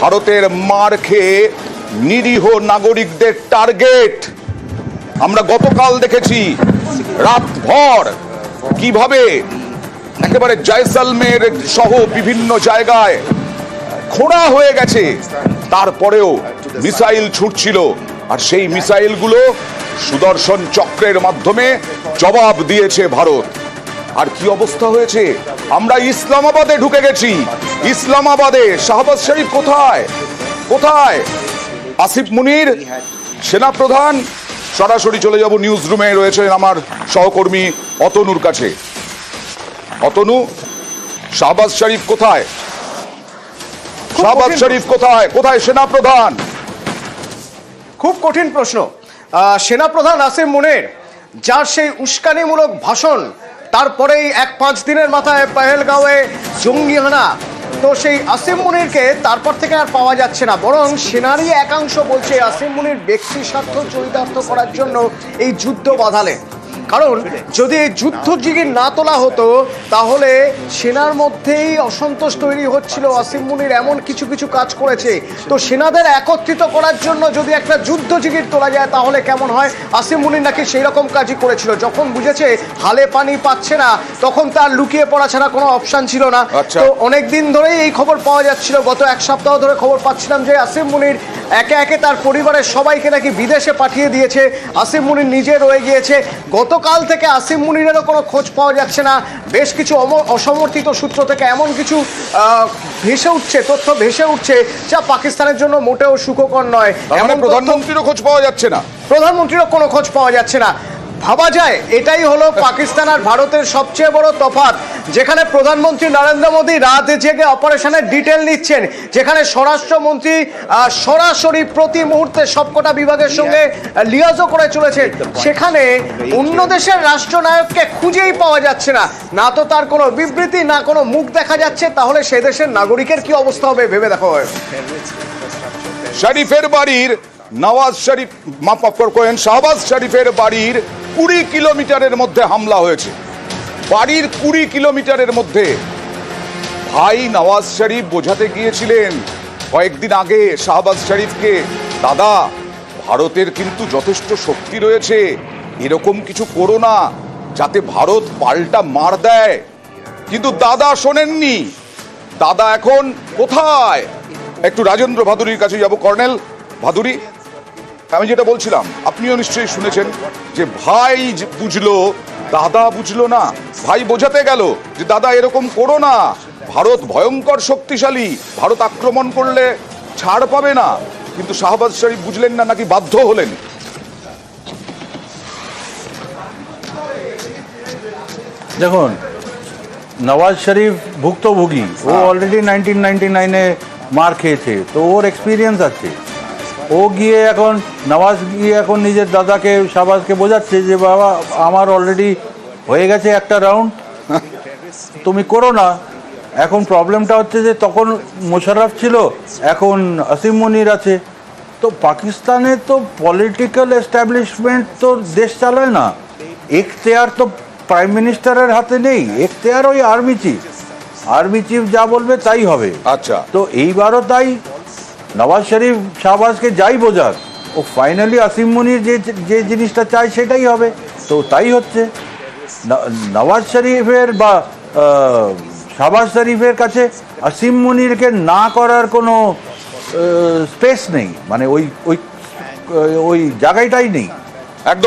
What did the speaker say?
ভারতের মার খেয়ে নিরীহ নাগরিকদের টার্গেট। আমরা গতকাল দেখেছি রাতভর কীভাবে একেবারে জয়সালমের সহ বিভিন্ন জায়গায় খোঁড়া হয়ে গেছে। তারপরেও মিসাইল ছুটছিল আর সেই মিসাইলগুলো সুদর্শন চক্রের মাধ্যমে জবাব দিয়েছে ভারত। আর কি অবস্থা হয়েছে? আমরা ইসলামাবাদে ঢুকে গেছি। ইসলামাবাদে শাহবাজ শরীফ কোথায়? কোথায়? আসিফ মুনির সেনাপ্রধান সরাসরি চলে যাব নিউজ রুমে রয়েছেন আমার সহকর্মী অতনুর কাছে। অতনু শাহবাজ শরীফ কোথায়? শাহবাজ শরীফ কোথায়? কোথায় সেনাপ্রধান? খুব কঠিন প্রশ্ন। সেনাপ্রধান আসিফ মুনের যার সেই উস্কানিমূলক ভাষণ তারপরেই এক পাঁচ দিনের মাথায় পেহেলগাঁওয়ে জঙ্গি হানা। তো সেই আসিম মুনিরকে তারপর থেকে আর পাওয়া যাচ্ছে না, বরং সেনারই একাংশ বলছে আসিম মুনির ব্যক্তি স্বার্থ চরিতার্থ করার জন্য এই যুদ্ধ বাঁধালেন কারণ যদি যুদ্ধ জিগির না তোলা হতো তাহলে সেনার মধ্যেই অসন্তোষ তৈরি হচ্ছিল। আসিম মুনির এমন কিছু কিছু কাজ করেছে। তো সেনাদের একত্রিত করার জন্য যদি একটা যুদ্ধ জিগির তোলা যায় তাহলে কেমন হয়? আসিম মুনির নাকি সেই রকম কাজই করেছিল। যখন বুঝেছে হালে পানি পাচ্ছে না তখন তার লুকিয়ে পড়া ছাড়া কোনো অপশন ছিল না। আচ্ছা। তো অনেক দিন ধরেই এই খবর পাওয়া যাচ্ছিল। গত এক সপ্তাহ ধরে খবর পাচ্ছিলাম যে আসিম মুনির একে একে তার পরিবারের সবাইকে নাকি বিদেশে পাঠিয়ে দিয়েছে। আসিম মুনির নিজে রয়ে গিয়েছে। গতকাল থেকে আসিম মুনিরেরও কোনো খোঁজ পাওয়া যাচ্ছে না। বেশ কিছু অসমর্থিত সূত্র থেকে এমন কিছু ভেসে উঠছে তথ্য ভেসে উঠছে যা পাকিস্তানের জন্য মোটেও সুখকর নয়। মানে এমন প্রধানমন্ত্রীরও খোঁজ পাওয়া যাচ্ছে না। প্রধানমন্ত্রীরও কোনো খোঁজ পাওয়া যাচ্ছে না। ভাবা যায়, এটাই হলো পাকিস্তান আর ভারতের সবচেয়ে বড় তফাৎ, যেখানে প্রধানমন্ত্রী নরেন্দ্র মোদী রাত জেগে অপারেশনের ডিটেল নিচ্ছেন, যেখানে স্বরাষ্ট্রমন্ত্রী সরাসরি প্রতি মুহূর্তে সবকটা বিভাগের সঙ্গে লিয়াজও করে চলেছেন সেখানে অন্য দেশের রাষ্ট্রনায়ককে খুঁজেই পাওয়া যাচ্ছে না। না তো তার কোনো বিবৃতি, না কোনো মুখ দেখা যাচ্ছে, তাহলে সে দেশের নাগরিকের কি অবস্থা হবে, ভেবে দেখো। শরীফের বাড়ির নওয়াজ শরীফ, মাফ করেন, শাহবাজ শরীফের বাড়ির কুড়ি কিলোমিটারের মধ্যে হামলা হয়েছে। বাড়ির কুড়ি কিলোমিটারের মধ্যে। ভাই নওয়াজ শরীফ বোঝাতে গিয়েছিলেন, কয়েকদিন আগে শাহবাজ শরীফকে, দাদা, ভারতের কিন্তু যথেষ্ট শক্তি রয়েছে, এরকম কিছু করো না, যাতে ভারত পাল্টা মার দেয়। কিন্তু দাদা শোনেননি। দাদা এখন কোথায়? একটু রাজেন্দ্র ভাদুরীর কাছে যাব, কর্নেল ভাদুরী। আমি যেটা বলছিলাম আপনিও নিশ্চয়ই শুনেছেন যে ভাই বুঝলো দাদা বুঝলো না ভাই বোঝাতে গেল যে দাদা এরকম করো না। ভারত ভয়ঙ্কর শক্তিশালী ভারত আক্রমণ করলে ছাড় পাবে না। কিন্তু শাহবাজ শরীফ বুঝলেন না নাকি বাধ্য হলেন? দেখুন নওয়াজ শরীফ ভুক্তভোগী। ও অলরেডি নাইনটিন নাইনটি নাইনে মার খেয়েছে তো ওর এক্সপিরিয়েন্স আছে। ও গিয়ে এখন নওয়াজ গিয়ে এখন নিজের দাদাকে শাহবাজকে বোঝাচ্ছে যে বাবা আমার অলরেডি হয়ে গেছে একটা রাউন্ড তুমি করো না। এখন প্রবলেমটা হচ্ছে যে তখন মোশাররফ ছিল এখন আসিম মনির আছে। তো পাকিস্তানে তো পলিটিক্যাল এস্টাবলিশমেন্ট তো দেশ চালায় না। এখতেয়ার তো প্রাইম মিনিস্টারের হাতে নেই এখতেয়ার ওই আর্মি চিফ আর্মি চিফ যা বলবে তাই হবে। আচ্ছা। তো এইবারও তাই নওয়াজ শরীফ শাহবাজকে যাই বোঝাক, ও ফাইনালি আসিম মনির যে যে জিনিসটা চায় সেটাই হবে। তো তাই হচ্ছে। নওয়াজ শরীফের বা শাহবাজ শরীফের কাছে আসিম মনিরকে না করার কোনো স্পেস নেই। মানে ওই ওই ওই জায়গাটাই নেই। একদম।